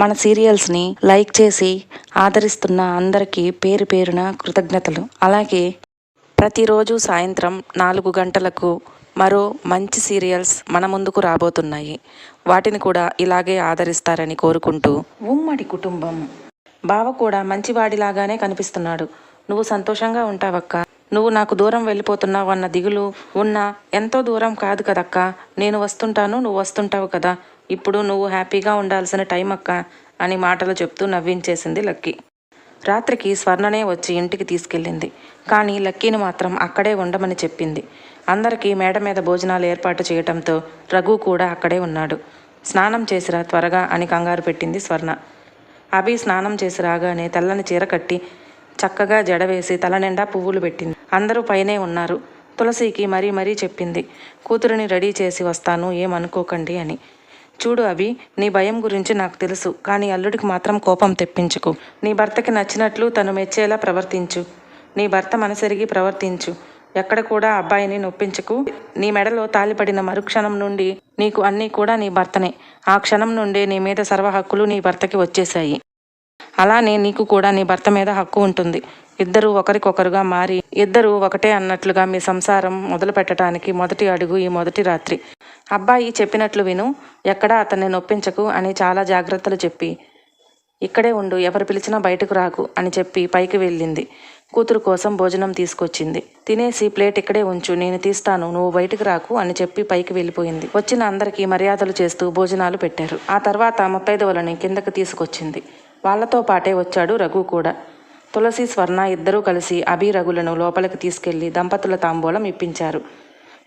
మన సీరియల్స్ని లైక్ చేసి ఆదరిస్తున్న అందరికీ పేరు పేరున కృతజ్ఞతలు. అలాగే ప్రతిరోజు సాయంత్రం నాలుగు గంటలకు మరో మంచి సీరియల్స్ మన ముందుకు రాబోతున్నాయి. వాటిని కూడా ఇలాగే ఆదరిస్తారని కోరుకుంటూ. ఉమ్మడి కుటుంబం. బావ కూడా మంచివాడిలాగానే కనిపిస్తున్నాడు. నువ్వు సంతోషంగా ఉంటావక్క. నువ్వు నాకు దూరం వెళ్ళిపోతున్నావు అన్న దిగులు ఉన్నా ఎంతో దూరం కాదు కదక్క. నేను వస్తుంటాను నువ్వు వస్తుంటావు కదా. ఇప్పుడు నువ్వు హ్యాపీగా ఉండాల్సిన టైం అక్క అని మాటలు చెప్తూ నవ్వించేసింది లక్కీ. రాత్రికి స్వర్ణనే వచ్చి ఇంటికి తీసుకెళ్ళింది. కానీ లక్కీని మాత్రం అక్కడే ఉండమని చెప్పింది. అందరికీ మేడ మీద భోజనాలు ఏర్పాటు చేయటంతో రఘు కూడా అక్కడే ఉన్నాడు. స్నానం చేసిరా త్వరగా అని కంగారు పెట్టింది స్వర్ణ. అభి స్నానం చేసి రాగానే తెల్లని చీర కట్టి చక్కగా జడ వేసి తల నిండా పువ్వులు పెట్టింది. అందరూ పైనే ఉన్నారు. తులసికి మరీ మరీ చెప్పింది. కూతురిని రెడీ చేసి వస్తాను ఏమనుకోకండి అని. చూడు అవి నీ భయం గురించి నాకు తెలుసు కానీ అల్లుడికి మాత్రం కోపం తెప్పించుకు. నీ భర్తకి నచ్చినట్లు తను మెచ్చేలా ప్రవర్తించు. నీ భర్త మనసెరిగి ప్రవర్తించు. ఎక్కడ కూడా అబ్బాయిని నొప్పించకు. నీ మెడలో తాలిపడిన మరుక్షణం నుండి నీకు అన్నీ కూడా నీ భర్తనే. ఆ క్షణం నుండే నీ మీద సర్వ హక్కులు నీ భర్తకి వచ్చేశాయి. అలానే నీకు కూడా నీ భర్త మీద హక్కు ఉంటుంది. ఇద్దరు ఒకరికొకరుగా మారి ఇద్దరు ఒకటే అన్నట్లుగా మీ సంసారం మొదలు పెట్టడానికి మొదటి అడుగు ఈ మొదటి రాత్రి. అబ్బాయి చెప్పినట్లు విను ఎక్కడా అతన్ని నొప్పించకు అని చాలా జాగ్రత్తలు చెప్పి ఇక్కడే ఉండు ఎవరు పిలిచినా బయటకు రాకు అని చెప్పి పైకి వెళ్ళింది. కూతురు కోసం భోజనం తీసుకొచ్చింది. తినేసి ప్లేట్ ఇక్కడే ఉంచు నేను తీస్తాను నువ్వు బయటకు రాకు అని చెప్పి పైకి వెళ్ళిపోయింది. వచ్చిన అందరికీ మర్యాదలు చేస్తూ భోజనాలు పెట్టారు. ఆ తర్వాత ముత్తైదవులని కిందకు తీసుకొచ్చింది. వాళ్ళతో పాటే వచ్చాడు రఘు కూడా. తులసి స్వర్ణ ఇద్దరూ కలిసి అభి రఘులను లోపలికి తీసుకెళ్ళి దంపతుల తాంబూలం ఇప్పించారు.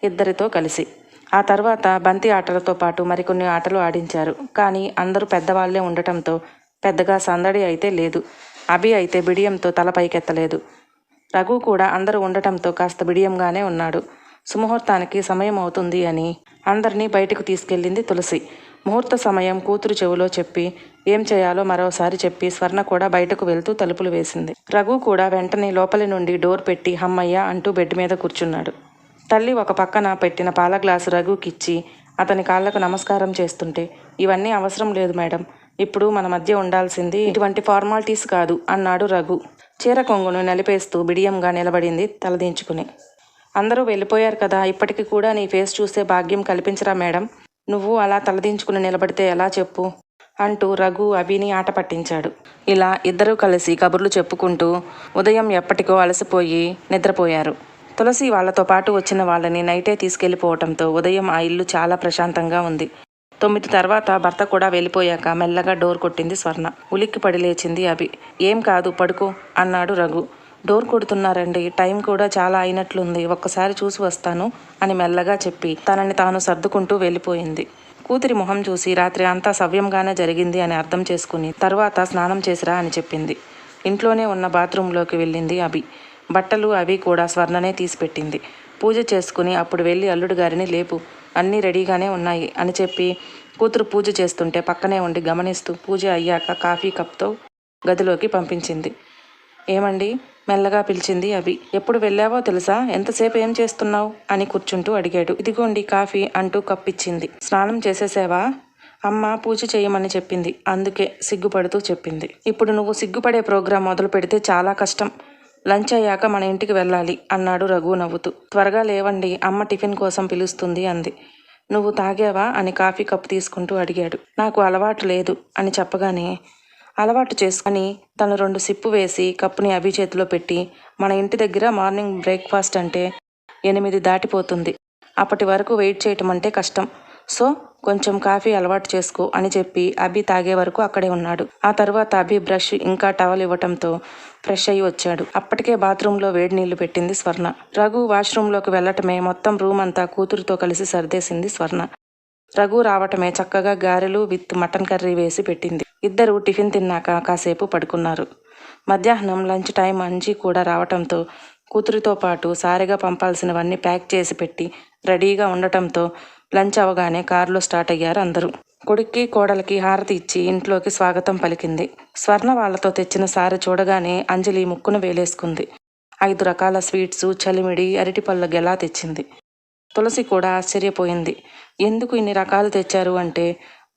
ఇద్దరితో కలిసి ఆ తర్వాత బంతి ఆటలతో పాటు మరికొన్ని ఆటలు ఆడించారు. కానీ అందరూ పెద్దవాళ్ళే ఉండటంతో పెద్దగా సందడి అయితే లేదు. అభి అయితే బిడియంతో తల పైకెత్తలేదు. రఘు కూడా అందరూ ఉండటంతో కాస్త బిడియంగానే ఉన్నాడు. సుముహూర్తానికి సమయం అవుతుంది అని అందరినీ బయటకు తీసుకెళ్ళింది తులసి. ముహూర్త సమయం కూతురు చెవిలో చెప్పి ఏం చేయాలో మరోసారి చెప్పి స్వర్ణ కూడా బయటకు వెళ్తూ తలుపులు వేసింది. రఘు కూడా వెంటనే లోపలి నుండి డోర్ పెట్టి హమ్మయ్య అంటూ బెడ్ మీద కూర్చున్నాడు. తల్లి ఒక పక్కన పెట్టిన పాల గ్లాసు రఘుకిచ్చి అతని కాళ్ళకు నమస్కారం చేస్తుంటే ఇవన్నీ అవసరం లేదు మేడం. ఇప్పుడు మన మధ్య ఉండాల్సింది ఇటువంటి ఫార్మాలిటీస్ కాదు అన్నాడు రఘు. చీర కొంగును నలిపేస్తూ బిడియంగా నిలబడింది తలదించుకుని అందరూ వెళ్ళిపోయారు కదా ఇప్పటికి కూడా నీ ఫేస్ చూసే భాగ్యం కల్పించరా మేడం? నువ్వు అలా తలదించుకుని నిలబడితే ఎలా చెప్పు? అంటూ రఘు అభిని ఆట పట్టించాడు. ఇలా ఇద్దరూ కలిసి కబుర్లు చెప్పుకుంటూ ఉదయం ఎప్పటికో అలసిపోయి నిద్రపోయారు. తులసి వాళ్ళతో పాటు వచ్చిన వాళ్ళని నైటే తీసుకెళ్ళిపోవటంతో ఉదయం ఆ ఇల్లు చాలా ప్రశాంతంగా ఉంది. తొమ్మిది తర్వాత భర్త కూడా వెళ్ళిపోయాక మెల్లగా డోర్ కొట్టింది స్వర్ణ. ఉలిక్కి పడి లేచింది అభి. ఏం కాదు పడుకో అన్నాడు రఘు. డోర్ కొడుతున్నారండి టైం కూడా చాలా అయినట్లుంది ఒక్కసారి చూసి వస్తాను అని మెల్లగా చెప్పి తనని తాను సర్దుకుంటూ వెళ్ళిపోయింది. కూతురి మొహం చూసి రాత్రి అంతా సవ్యంగానే జరిగింది అని అర్థం చేసుకుని తర్వాత స్నానం చేసిరా అని చెప్పింది. ఇంట్లోనే ఉన్న బాత్రూంలోకి వెళ్ళింది అభి. బట్టలు అవి కూడా స్వర్ణనే తీసిపెట్టింది. పూజ చేసుకుని అప్పుడు వెళ్ళి అల్లుడు గారిని లేపు. అన్నీ రెడీగానే ఉన్నాయి అని చెప్పి కూతురు పూజ చేస్తుంటే పక్కనే ఉండి గమనిస్తూ పూజ అయ్యాక కాఫీ కప్తో గదిలోకి పంపించింది. ఏమండి? మెల్లగా పిలిచింది అభి. ఎప్పుడు వెళ్ళావో తెలుసా? ఎంతసేపు ఏం చేస్తున్నావు? అని కూర్చుంటూ అడిగాడు. ఇదిగోండి కాఫీ అంటూ కప్పిచ్చింది. స్నానం చేసేసావా? అమ్మ పూజ చేయమని చెప్పింది. అందుకే సిగ్గుపడుతూ చెప్పింది. ఇప్పుడు నువ్వు సిగ్గుపడే ప్రోగ్రాం మొదలు పెడితే చాలా కష్టం. లంచ్ అయ్యాక మన ఇంటికి వెళ్ళాలి అన్నాడు రఘు నవ్వుతూ. త్వరగా లేవండి అమ్మ టిఫిన్ కోసం పిలుస్తుంది అంది. నువ్వు తాగావా అని కాఫీ కప్పు తీసుకుంటూ అడిగాడు. నాకు అలవాటు లేదు అని చెప్పగానే అలవాటు చేసుకుని తను రెండు సిప్పు వేసి కప్పుని అభి చేతిలో పెట్టి మన ఇంటి దగ్గర మార్నింగ్ బ్రేక్ఫాస్ట్ అంటే ఎనిమిది దాటిపోతుంది. అప్పటి వరకు వెయిట్ చేయటం అంటే కష్టం. సో కొంచెం కాఫీ అలవాటు చేసుకో అని చెప్పి అభి తాగే వరకు అక్కడే ఉన్నాడు. ఆ తర్వాత అభి బ్రష్ ఇంకా టవల్ ఇవ్వటంతో ఫ్రెష్ అయ్యి వచ్చాడు. అప్పటికే బాత్రూంలో వేడి నీళ్ళు పెట్టింది స్వర్ణ. రఘు వాష్రూంలోకి వెళ్ళటమే మొత్తం రూమ్ అంతా కూతురుతో కలిసి సర్దేసింది స్వర్ణ. రఘు రావటమే చక్కగా గారెలు విత్ మటన్ కర్రీ వేసి పెట్టింది. ఇద్దరు టిఫిన్ తిన్నాక కాసేపు పడుకున్నారు. మధ్యాహ్నం లంచ్ టైం అంజీ కూడా రావటంతో కూతురితో పాటు సారిగా పంపాల్సినవన్నీ ప్యాక్ చేసి పెట్టి రెడీగా ఉండటంతో లంచ్ అవగానే కారులో స్టార్ట్ అయ్యారు అందరూ. కొడుక్కి కోడలికి హారతి ఇచ్చి ఇంట్లోకి స్వాగతం పలికింది. స్వర్ణ వాళ్ళతో తెచ్చిన సారి చూడగానే అంజలి ముక్కును వేలేసుకుంది. ఐదు రకాల స్వీట్స్ చలిమిడి అరటిపళ్ళ గెలా తెచ్చింది. తులసి కూడా ఆశ్చర్యపోయింది. ఎందుకు ఇన్ని రకాలు తెచ్చారు అంటే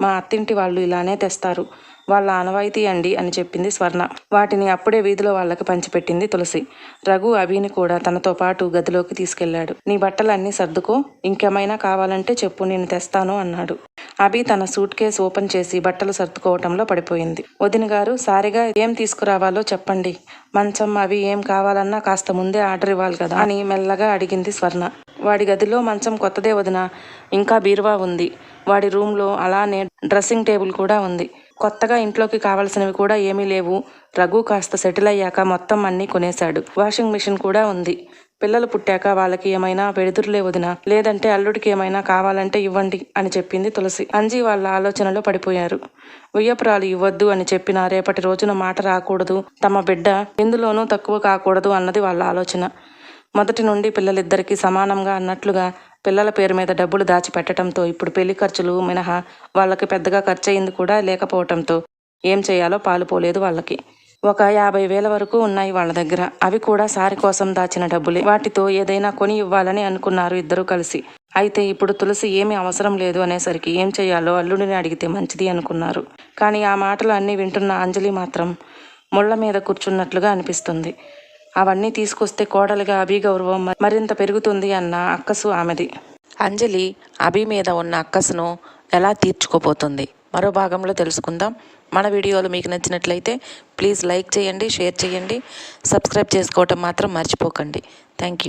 మా అత్తింటి వాళ్ళు ఇలానే తెస్తారు. వాళ్ళ ఆనవాయితీ అండి అని చెప్పింది స్వర్ణ. వాటిని అప్పుడే వీధిలో వాళ్ళకి పంచిపెట్టింది తులసి. రఘు అభిని కూడా తనతో పాటు గదిలోకి తీసుకెళ్ళాడు నీ బట్టలన్నీ సర్దుకో ఇంకేమైనా కావాలంటే చెప్పు నేను తెస్తాను అన్నాడు. అభి తన సూట్ కేసు ఓపెన్ చేసి బట్టలు సర్దుకోవటంలో పడిపోయింది. వదిన గారు సారిగా ఏం తీసుకురావాలో చెప్పండి. మంచం అవి ఏం కావాలన్నా కాస్త ముందే ఆర్డర్ ఇవ్వాలి కదా అని మెల్లగా అడిగింది స్వర్ణ. వాడి గదిలో మంచం కొత్తదే వదిన. ఇంకా బీరువా ఉంది. వాడి రూమ్లో అలానే డ్రెస్సింగ్ టేబుల్ కూడా ఉంది. కొత్తగా ఇంట్లోకి కావాల్సినవి కూడా ఏమీ లేవు. రఘు కాస్త సెటిల్ అయ్యాక మొత్తం అన్నీ కొనేశాడు. వాషింగ్ మిషన్ కూడా ఉంది. పిల్లలు పుట్టాక వాళ్ళకి ఏమైనా పెడుతురులే వదిన. లేదంటే అల్లుడికి ఏమైనా కావాలంటే ఇవ్వండి అని చెప్పింది తులసి. అంజీ వాళ్ళ ఆలోచనలో పడిపోయారు. ఉయ్యపురాలు ఇవ్వద్దు అని చెప్పిన రేపటి రోజున మాట రాకూడదు. తమ బిడ్డ ఎందులోనూ తక్కువ కాకూడదు అన్నది వాళ్ళ ఆలోచన. మొదటి నుండి పిల్లలిద్దరికీ సమానంగా అన్నట్లుగా పిల్లల పేరు మీద డబ్బులు దాచిపెట్టడంతో ఇప్పుడు పెళ్ళి ఖర్చులు మినహా వాళ్ళకి పెద్దగా ఖర్చయింది కూడా లేకపోవటంతో ఏం చేయాలో పాలుపోలేదు వాళ్ళకి. ఒక యాభై వేల వరకు ఉన్నాయి వాళ్ళ దగ్గర. అవి కూడా సారి కోసం దాచిన డబ్బులే. వాటితో ఏదైనా కొని ఇవ్వాలని అనుకున్నారు ఇద్దరూ కలిసి. అయితే ఇప్పుడు తులసి ఏమీ అవసరం లేదు అనేసరికి ఏం చేయాలో అల్లుడిని అడిగితే మంచిది అనుకున్నారు. కానీ ఆ మాటలు అన్నీ వింటున్న అంజలి మాత్రం ముళ్ళ మీద కూర్చున్నట్లుగా అనిపిస్తుంది. అవన్నీ తీసుకొస్తే కోడలుగా అభి గౌరవం మరింత పెరుగుతుంది అన్న అక్కసు ఆమెది. అంజలి అభి మీద ఉన్న అక్కసును ఎలా తీర్చుకోబోతుంది? మరో భాగంలో తెలుసుకుందాం. మన వీడియోలు మీకు నచ్చినట్లయితే ప్లీజ్ లైక్ చేయండి షేర్ చేయండి. సబ్స్క్రైబ్ చేసుకోవటం మాత్రం మర్చిపోకండి. Thank you